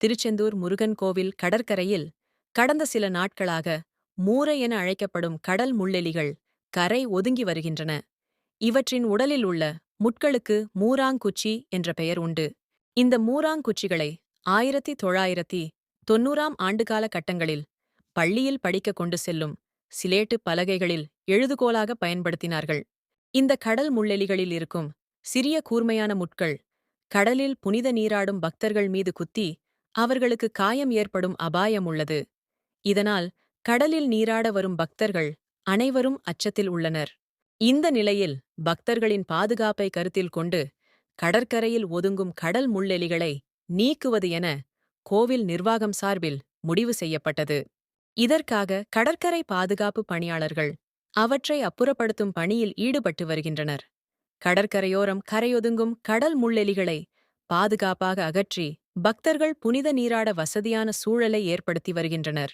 திருச்செந்தூர் முருகன் கோவில் கடற்கரையில் கடந்த சில நாட்களாக மூரை என அழைக்கப்படும் கடல் முள்ளெலிகள் கரை ஒதுங்கி வருகின்றன. இவற்றின் உடலில் உள்ள முட்களுக்கு மூராங்குச்சி என்ற பெயர் உண்டு. இந்த மூராங்குச்சிகளை ஆயிரத்தி தொள்ளாயிரத்தி தொன்னூறாம் ஆண்டுகால கட்டங்களில் பள்ளியில் படிக்க கொண்டு செல்லும் சிலேட்டு பலகைகளில் எழுதுகோலாக பயன்படுத்தினார்கள். இந்த கடல் முள்ளெலிகளில் இருக்கும் சிறிய கூர்மையான முட்கள் கடலில் புனித நீராடும் பக்தர்கள் மீது குத்தி அவர்களுக்கு காயம் ஏற்படும் அபாயம் உள்ளது. இதனால் கடலில் நீராட வரும் பக்தர்கள் அனைவரும் அச்சத்தில் உள்ளனர். இந்த நிலையில் பக்தர்களின் பாதுகாப்பை கருத்தில் கொண்டு கடற்கரையில் ஒதுங்கும் கடல் முள்ளெலிகளை நீக்குவது என கோவில் நிர்வாகம் சார்பில் முடிவு செய்யப்பட்டது. இதற்காக கடற்கரை பாதுகாப்பு பணியாளர்கள் அவற்றை அப்புறப்படுத்தும் பணியில் ஈடுபட்டு வருகின்றனர். கடற்கரையோரம் கரையொதுங்கும் கடல் முள்ளெலிகளை பாதுகாப்பாக அகற்றி பக்தர்கள் புனித நீராட வசதியான சூழலை ஏற்படுத்தி வருகின்றனர்.